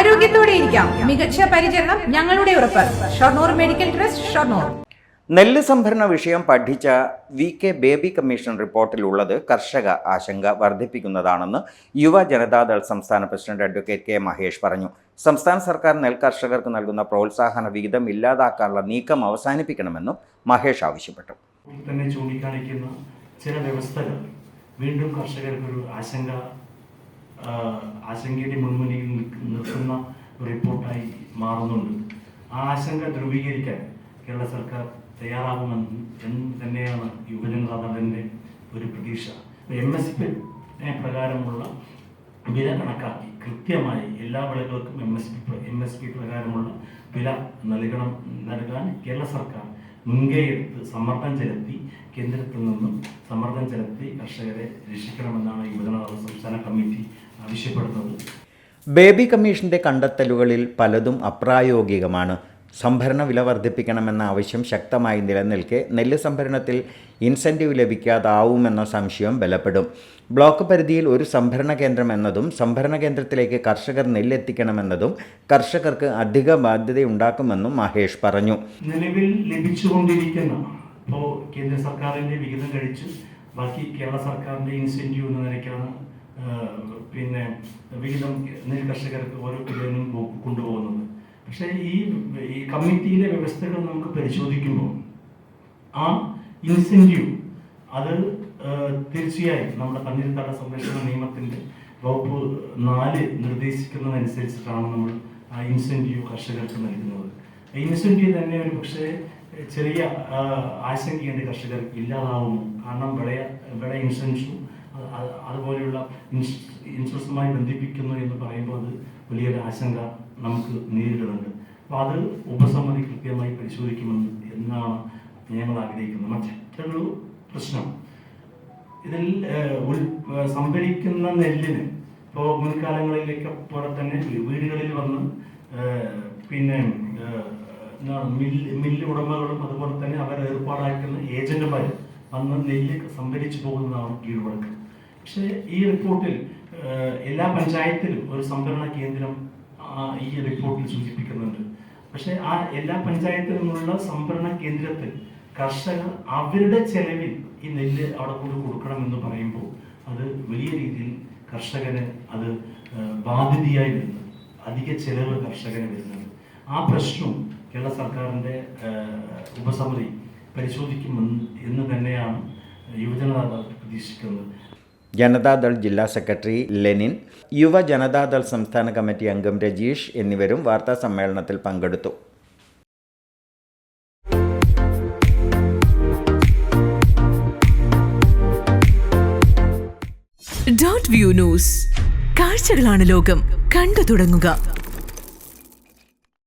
ആരോഗ്യത്തോടെ ഇരിക്കാം. മികച്ച പരിചരണം ഞങ്ങളുടെ ഉറപ്പ്. Shoranur medical trust Shoranur. നെല്ല് സംഭരണ വിഷയം പഠിച്ച വി കെ ബേബി കമ്മീഷൻ റിപ്പോർട്ടിലുള്ളത് കർഷക ആശങ്ക വർദ്ധിപ്പിക്കുന്നതാണെന്ന് യുവ ജനതാദൾ സംസ്ഥാന പ്രസിഡന്റ് അഡ്വക്കേറ്റ് കെ മഹേഷ് പറഞ്ഞു. സംസ്ഥാന സർക്കാർ നെൽ കർഷകർക്ക് നൽകുന്ന പ്രോത്സാഹന വിഹിതം ഇല്ലാതാക്കാനുള്ള നീക്കം അവസാനിപ്പിക്കണമെന്നും മഹേഷ് ആവശ്യപ്പെട്ടു. തന്നെ ചൂണ്ടിക്കാണിക്കുന്ന ചില വ്യവസ്ഥകൾ വീണ്ടും കർഷകർക്ക് ഒരു ആശങ്ക ആശങ്കയുടെ മുൻമുന്നിൽ നിൽക്കുന്ന റിപ്പോർട്ടായി മാറുന്നുണ്ട്. ആ ആശങ്ക ധ്രുവീകരിക്കാൻ കേരള സർക്കാർ തയ്യാറാകുമെന്ന് എന്ന് തന്നെയാണ് യുവജനതാദളിന്റെ ഒരു പ്രതീക്ഷ. എം എസ് പി പ്രകാരമുള്ള വില കണക്കാക്കി കൃത്യമായി എല്ലാ വിളകൾക്കും M S P M S P പ്രകാരമുള്ള വില നൽകണം നൽകാൻ കേരള സർക്കാർ മുൻകൈ എടുത്ത് സമ്മർദ്ദം ചെലുത്തി കേന്ദ്രത്തിൽ നിന്നും സമ്മർദ്ദം ചെലുത്തി കർഷകരെ രക്ഷിക്കണമെന്നാണ് യുവജന സംസ്ഥാന കമ്മിറ്റി ആവശ്യപ്പെടുന്നത്. ബേബി കമ്മീഷന്റെ കണ്ടെത്തലുകളിൽ പലതും അപ്രായോഗികമാണ്. സംഭരണ വില വർദ്ധിപ്പിക്കണമെന്ന ആവശ്യം ശക്തമായി നിലനിൽക്കെ നെല്ല് സംഭരണത്തിൽ ഇൻസെന്റീവ് ലഭിക്കാതാവുമെന്ന സംശയം ബലപ്പെടും. ബ്ലോക്ക് പരിധിയിൽ ഒരു സംഭരണ കേന്ദ്രം എന്നതും സംഭരണ കേന്ദ്രത്തിലേക്ക് കർഷകർ നെല്ലെത്തിക്കണമെന്നതും കർഷകർക്ക് അധിക ബാധ്യതയുണ്ടാക്കുമെന്നും മഹേഷ് പറഞ്ഞു. നിലവിൽ ലഭിച്ചുകൊണ്ടിരിക്കുന്ന ഇപ്പോൾ കേന്ദ്ര സർക്കാരിന്റെ വിഹിതം കഴിച്ച് ബാക്കി കേരള സർക്കാരിന്റെ ഇൻസെന്റീവ് എന്ന നിലയ്ക്കാണ് പിന്നെ വിഹിതം നെൽ കർഷകർക്ക് ഓരോ കിലോനും കൊ- കൊണ്ടുപോകുന്നത് പക്ഷേ ഈ ഈ കമ്മിറ്റിയിലെ വ്യവസ്ഥകൾ നമുക്ക് പരിശോധിക്കുമ്പോൾ ആ ഇൻസെന്റീവ് അത് തീർച്ചയായും നമ്മുടെ തണ്ണീർത്തട സംരക്ഷണ നിയമത്തിന്റെ വകുപ്പ് നാല് നിർദ്ദേശിക്കുന്നതനുസരിച്ചിട്ടാണ് നമ്മൾ ആ ഇൻസെന്റീവ് കർഷകർക്ക് നൽകുന്നത്. ഇൻസെന്റീവ് തന്നെ ഒരു പക്ഷേ ചെറിയ ആശങ്കയുണ്ട് കർഷകർക്ക് ഇല്ലാതാവുന്നു. കാരണം വിള വിള ഇൻഷുറൻസും അത് അത് അതുപോലെയുള്ള ഇൻഷുറൻസുമായി ബന്ധിപ്പിക്കുന്നു എന്ന് പറയുമ്പോൾ അത് വലിയൊരു ആശങ്ക നമുക്ക് നേരിടുന്നുണ്ട്. അപ്പോൾ അത് ഉപസമിതി കൃത്യമായി പരിശോധിക്കുമെന്ന് എന്നാണ് ഞങ്ങൾ ആഗ്രഹിക്കുന്നത്. മറ്റൊരു പ്രശ്നം. ഇതിൽ സംഭരിക്കുന്ന നെല്ലിന് ഇപ്പോൾ മുൻകാലങ്ങളിലേക്ക് പോലെ തന്നെ വീടുകളിൽ വന്ന് പിന്നെ എന്താണ് മില്ല് മില്ല് ഉടമകളും അതുപോലെ തന്നെ അവർ ഏർപ്പാടാക്കുന്ന ഏജന്റുമാരും വന്ന് നെല്ല് സംഭരിച്ചു പോകുന്നതാണ് കീഴ്വഴക്കം. പക്ഷേ ഈ റിപ്പോർട്ടിൽ എല്ലാ പഞ്ചായത്തിലും ഒരു സംഭരണ കേന്ദ്രം ഈ റിപ്പോർട്ടിൽ സൂചിപ്പിക്കുന്നുണ്ട്. പക്ഷേ ആ എല്ലാ പഞ്ചായത്തിലുമുള്ള സംഭരണ കേന്ദ്രത്തിൽ കർഷകർ അവരുടെ ചെലവിൽ ഈ നെല്ല് അവിടെ കൊണ്ട് കൊടുക്കണമെന്ന് പറയുമ്പോൾ അത് വലിയ രീതിയിൽ കർഷകന് അത് ബാധിതയായി വരുന്നത് അധിക ചെലവ് കർഷകന് വരുന്നത് ആ പ്രശ്നവും കേരള സർക്കാരിന്റെ ഉപസമിതി പരിശോധിക്കുമെന്ന് എന്ന് തന്നെയാണ് യുവജനതാദൾ പ്രതീക്ഷിക്കുന്നത്. ജനതാദൾ ജില്ലാ സെക്രട്ടറി ലെനിൻ യുവ ജനതാദൾ സംസ്ഥാന കമ്മിറ്റി അംഗം രജീഷ് എന്നിവരും വാർത്താ സമ്മേളനത്തിൽ പങ്കെടുത്തു. Dot view news. കാഴ്ചകളാണ് ലോകം. കണ്ടു തുടങ്ങുക.